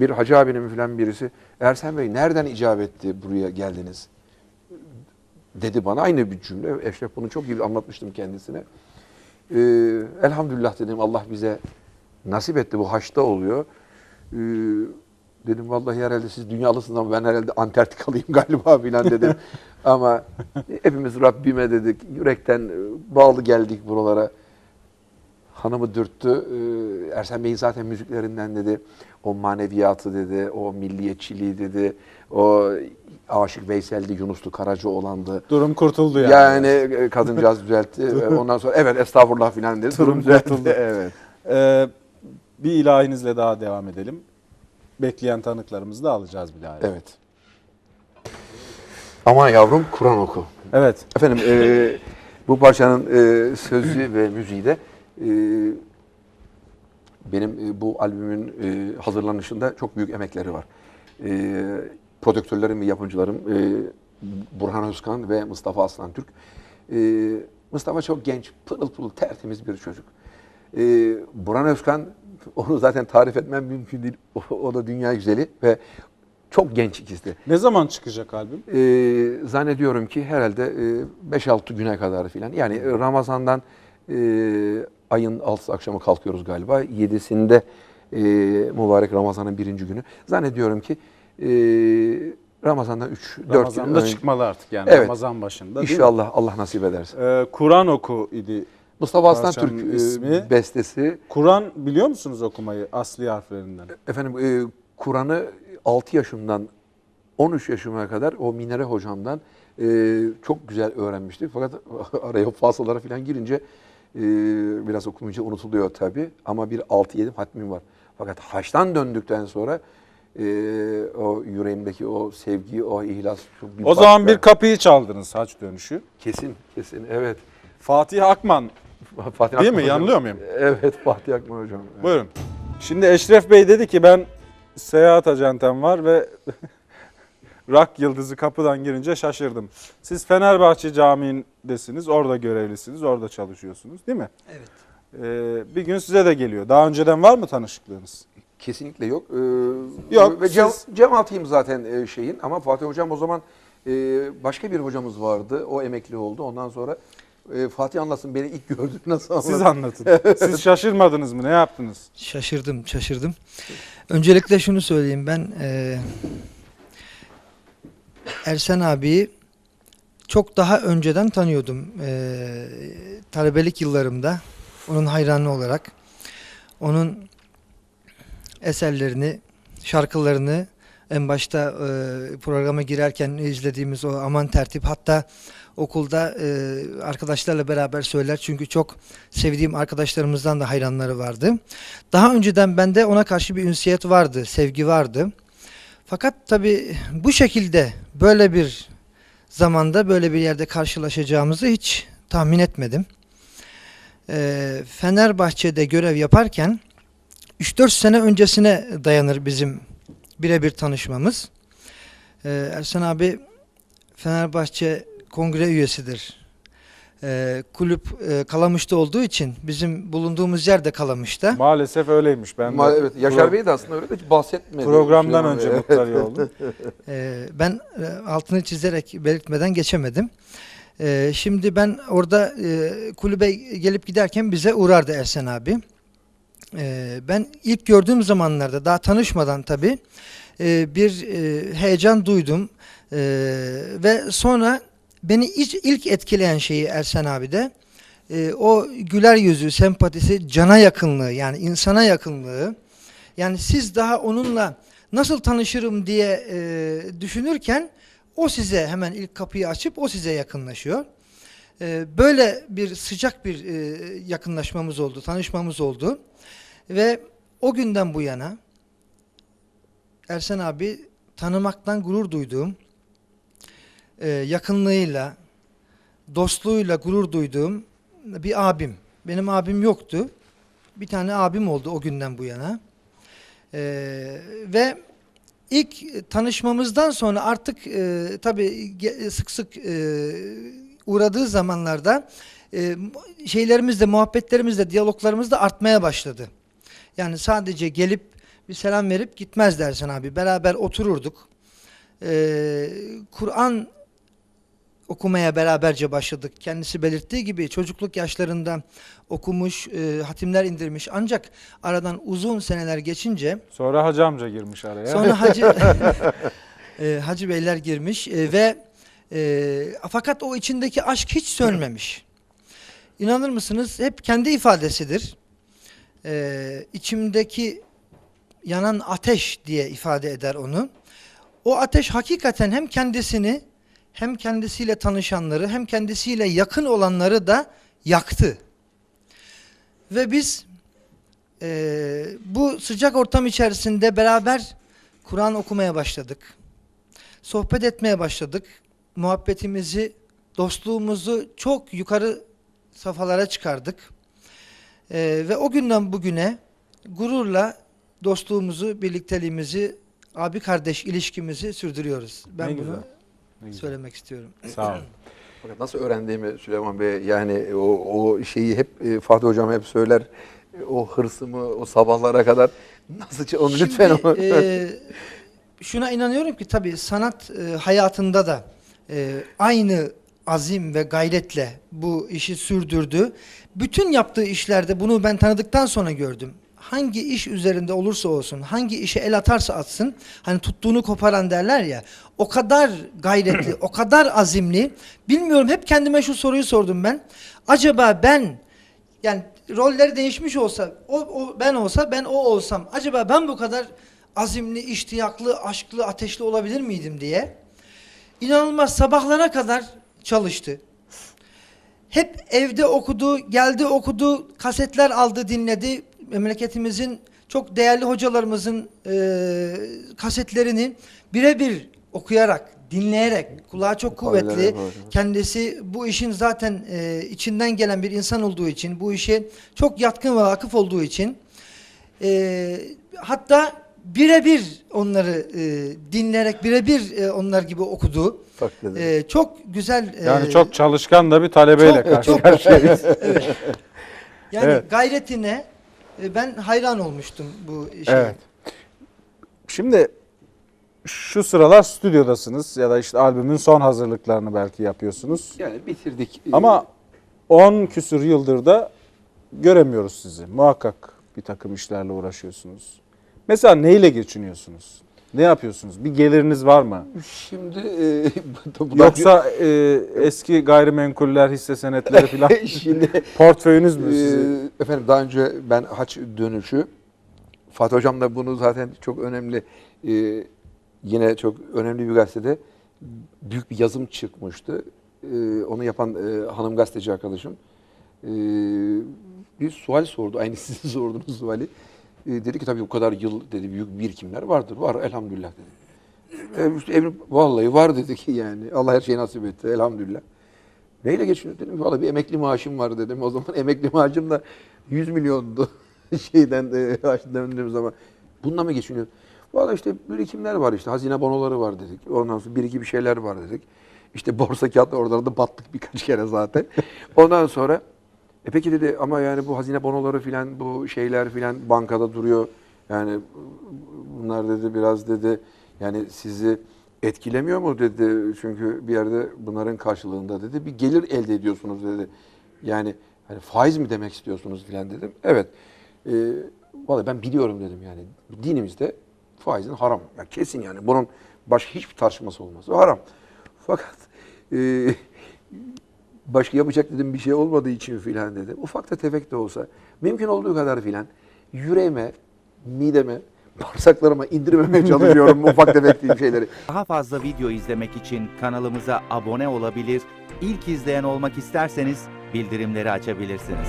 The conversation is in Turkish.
bir hacı abinin falan birisi Ersen Bey nereden icap etti buraya geldiniz? Dedi bana aynı bir cümle. Eşref bunu çok iyi anlatmıştım kendisine. Ee, elhamdülillah dedim Allah bize nasip etti bu haçta oluyor. Ee, dedim vallahi herhalde siz dünyalısınız ama ben herhalde Antarktikalıyım galiba filan dedim. ama hepimiz Rabbime dedik. Yürekten e, bağlı geldik buralara. Hanımı dürttü. Ee, Ersen Bey'in zaten müziklerinden dedi. O maneviyatı dedi, o milliyetçiliği dedi, o Aşık Veysel'di, Yunuslu Karaca olandı. Durum kurtuldu yani. Yani e, kadıncağız düzeltti. E, Ondan sonra evet estağfurullah filan dedi. Durum Durum düzeltti. kurtuldu. Evet. Ee, bir ilahinizle daha devam edelim. Bekleyen tanıklarımızı da alacağız bir daha. Evet. Aman yavrum Kur'an oku. Evet. Efendim e, bu parçanın e, sözü ve müziği de benim e, bu albümün e, hazırlanışında çok büyük emekleri var. E, prodüktörlerim ve yapımcılarım e, Burhan Özkan ve Mustafa Aslan Türk. E, Mustafa çok genç, pırıl pırıl, tertemiz bir çocuk. Burhan Özkan, onu zaten tarif etmem mümkün değil. O, da dünya güzeli ve çok genç ikisi de. Ne zaman çıkacak albüm? Ee, zannediyorum ki herhalde e, 5-6 güne kadar filan. Yani Ramazan'dan e, ayın 6 akşamı kalkıyoruz galiba. 7'sinde e, mübarek Ramazan'ın birinci günü. Zannediyorum ki e, Ramazan'dan 3-4 gün Ramazan'da önce. çıkmalı artık yani. Evet. Ramazan başında değil mi? İnşallah Allah nasip ederse. Ee, Kur'an oku idi. Mustafa Aslan Türk e, ismi? bestesi. Kur'an biliyor musunuz okumayı asli harflerinden? Efendim e, Kur'an'ı 6 yaşımdan 13 yaşıma kadar o Minare hocamdan e, çok güzel öğrenmiştik. Fakat araya fasıllara falan girince e, biraz okumayınca unutuluyor tabii. Ama bir 6-7 hatmim var. Fakat haçtan döndükten sonra e, o yüreğimdeki o sevgi, o ihlas bir O zaman başka. bir kapıyı çaldınız haç dönüşü. kesin kesin evet. Fatih Akman. Fatih Değil Akman mi? hocam. Yanılıyor muyum? Evet Fatih Akman hocam. Evet. Buyurun. Şimdi Eşref Bey dedi ki ben seyahat ajantem var ve rak yıldızı kapıdan girince şaşırdım. Siz Fenerbahçe Camii'ndesiniz, orada görevlisiniz, orada çalışıyorsunuz değil mi? Evet. Ee, bir gün size de geliyor. Daha önceden var mı tanışıklığınız? Kesinlikle yok. Ee, Yok, Ve cem, siz- cemaatiyim zaten e, şeyin ama Fatih Hocam o zaman e, başka bir hocamız vardı. O emekli oldu. Ondan sonra e, Fatih anlasın beni ilk gördü nasıl anladı? Siz anlatın. Siz şaşırmadınız mı? Ne yaptınız? Şaşırdım, şaşırdım. Öncelikle şunu söyleyeyim ben e, Ersen abiyi çok daha önceden tanıyordum. E, talebelik yıllarımda onun hayranı olarak onun eserlerini, şarkılarını en başta e, programa girerken izlediğimiz o aman tertip hatta okulda e, arkadaşlarla beraber söyler çünkü çok sevdiğim arkadaşlarımızdan da hayranları vardı. Daha önceden bende ona karşı bir ünsiyet vardı, sevgi vardı. Fakat tabii bu şekilde böyle bir zamanda böyle bir yerde karşılaşacağımızı hiç tahmin etmedim. Ee, Fenerbahçe'de görev yaparken 3-4 sene öncesine dayanır bizim birebir tanışmamız. Ee, Ersen abi Fenerbahçe kongre üyesidir. Ee, kulüp e, Kalamış'ta olduğu için bizim bulunduğumuz yer de Kalamış'ta. Maalesef öyleymiş. Ben de Ma- evet, Yaşar pro- Bey de aslında öyle de hiç bahsetmedi. programdan Süleyman önce Bey. muttali oldum. Ee, ben e, altını çizerek belirtmeden geçemedim. Ee, şimdi ben orada e, kulübe gelip giderken bize uğrardı Ersen abi. Ee, ben ilk gördüğüm zamanlarda daha tanışmadan tabii e, bir e, heyecan duydum. Ee, ve sonra beni ilk, etkileyen şeyi Ersen abi de e, o güler yüzü, sempatisi, cana yakınlığı yani insana yakınlığı. Yani siz daha onunla nasıl tanışırım diye e, düşünürken o size hemen ilk kapıyı açıp o size yakınlaşıyor. E, böyle bir sıcak bir e, yakınlaşmamız oldu, tanışmamız oldu. Ve o günden bu yana Ersen abi tanımaktan gurur duyduğum, e, yakınlığıyla, dostluğuyla gurur duyduğum bir abim. Benim abim yoktu. Bir tane abim oldu o günden bu yana. Ee, ve ilk tanışmamızdan sonra artık e, tabii sık sık e, uğradığı zamanlarda e, şeylerimiz de muhabbetlerimiz diyaloglarımız da artmaya başladı. Yani sadece gelip bir selam verip gitmez Ersan abi. Beraber otururduk. Ee, Kur'an okumaya beraberce başladık. Kendisi belirttiği gibi çocukluk yaşlarında okumuş, e, hatimler indirmiş. Ancak aradan uzun seneler geçince Sonra hacı amca girmiş araya. Sonra hacı e, hacı beyler girmiş e, ve e, fakat o içindeki aşk hiç sönmemiş. İnanır mısınız? Hep kendi ifadesidir. E, içimdeki yanan ateş diye ifade eder onu. O ateş hakikaten hem kendisini hem kendisiyle tanışanları hem kendisiyle yakın olanları da yaktı. Ve biz e, bu sıcak ortam içerisinde beraber Kur'an okumaya başladık. Sohbet etmeye başladık. Muhabbetimizi, dostluğumuzu çok yukarı safhalara çıkardık. Ee, ve o günden bugüne gururla dostluğumuzu, birlikteliğimizi, abi kardeş ilişkimizi sürdürüyoruz. Ben Ne bunu güzel. Söylemek istiyorum. Sağ olun. Fakat nasıl öğrendiğimi Süleyman Bey yani o, o şeyi hep e, Fatih Hocam hep söyler. E, O hırsımı o sabahlara kadar nasıl onu lütfen Şimdi, onu. e, şuna inanıyorum ki tabii sanat e, hayatında da e, aynı azim ve gayretle bu işi sürdürdü. Bütün yaptığı işlerde bunu ben tanıdıktan sonra gördüm. Hangi iş üzerinde olursa olsun, hangi işe el atarsa atsın, hani tuttuğunu koparan derler ya, o kadar gayretli, o kadar azimli. Bilmiyorum hep kendime şu soruyu sordum ben. Acaba ben yani rolleri değişmiş olsa, o, o ben olsa, ben o olsam, acaba ben bu kadar azimli, iştiyaklı, aşklı, ateşli olabilir miydim diye. İnanılmaz sabahlara kadar çalıştı. Hep evde okudu, geldi okudu, kasetler aldı, dinledi. Memleketimizin çok değerli hocalarımızın eee, kasetlerini birebir okuyarak, dinleyerek, kulağı çok kuvvetli. Kendisi bu işin zaten eee, içinden gelen bir insan olduğu için, bu işe çok yatkın ve vakıf olduğu için eee, hatta birebir onları eee, dinleyerek, birebir eee, onlar gibi okudu. Eee, çok güzel. Yani eee, çok çalışkan da bir talebeyle çok- karşı çok- karşıyayız. Evet. Yani Evet. gayretine e, ben hayran olmuştum bu işe. Evet. Şimdi şu sıralar stüdyodasınız ya da işte albümün son hazırlıklarını belki yapıyorsunuz. Yani bitirdik. Ama 10 küsür yıldır da göremiyoruz sizi. Muhakkak bir takım işlerle uğraşıyorsunuz. Mesela neyle geçiniyorsunuz? Ne yapıyorsunuz? Bir geliriniz var mı? Şimdi e, Yoksa e, eski gayrimenkuller, hisse senetleri falan şimdi portföyünüz mü sizi? Ee, efendim daha önce ben haç dönüşü Fatih Hocam da bunu zaten çok önemli e, yine çok önemli bir gazetede büyük bir yazım çıkmıştı. E, onu yapan e, hanım gazeteci arkadaşım e, bir sual sordu. Aynı sizin sorduğunuz suali. E, dedi ki tabii bu kadar yıl dedi büyük birikimler vardır. Var elhamdülillah dedi. E, işte evim, vallahi var dedi ki yani. Allah her şeyi nasip etti elhamdülillah. Neyle geçiniyor dedim. Valla bir emekli maaşım var dedim. O zaman emekli maaşım da 100 milyondu şeyden e, döndüğüm zaman. Bununla mı geçiniyor? Valla işte birikimler var işte. Hazine bonoları var dedik. Ondan sonra bir iki bir şeyler var dedik. İşte borsa kağıtlı oralarda battık birkaç kere zaten. Ondan sonra e peki dedi ama yani bu hazine bonoları filan bu şeyler filan bankada duruyor. Yani bunlar dedi biraz dedi yani sizi etkilemiyor mu dedi. Çünkü bir yerde bunların karşılığında dedi bir gelir elde ediyorsunuz dedi. Yani hani faiz mi demek istiyorsunuz filan dedim. Evet. E, vallahi ben biliyorum dedim yani. Dinimizde faizin haram. Ya kesin yani. Bunun başka hiçbir tartışması olmaz. O haram. Fakat e, başka yapacak dedim bir şey olmadığı için filan dedim. Ufak da tefek de olsa mümkün olduğu kadar filan yüreğime, mideme, bağırsaklarıma indirmemeye çalışıyorum ufak tefek şeyleri. Daha fazla video izlemek için kanalımıza abone olabilir, ilk izleyen olmak isterseniz bildirimleri açabilirsiniz.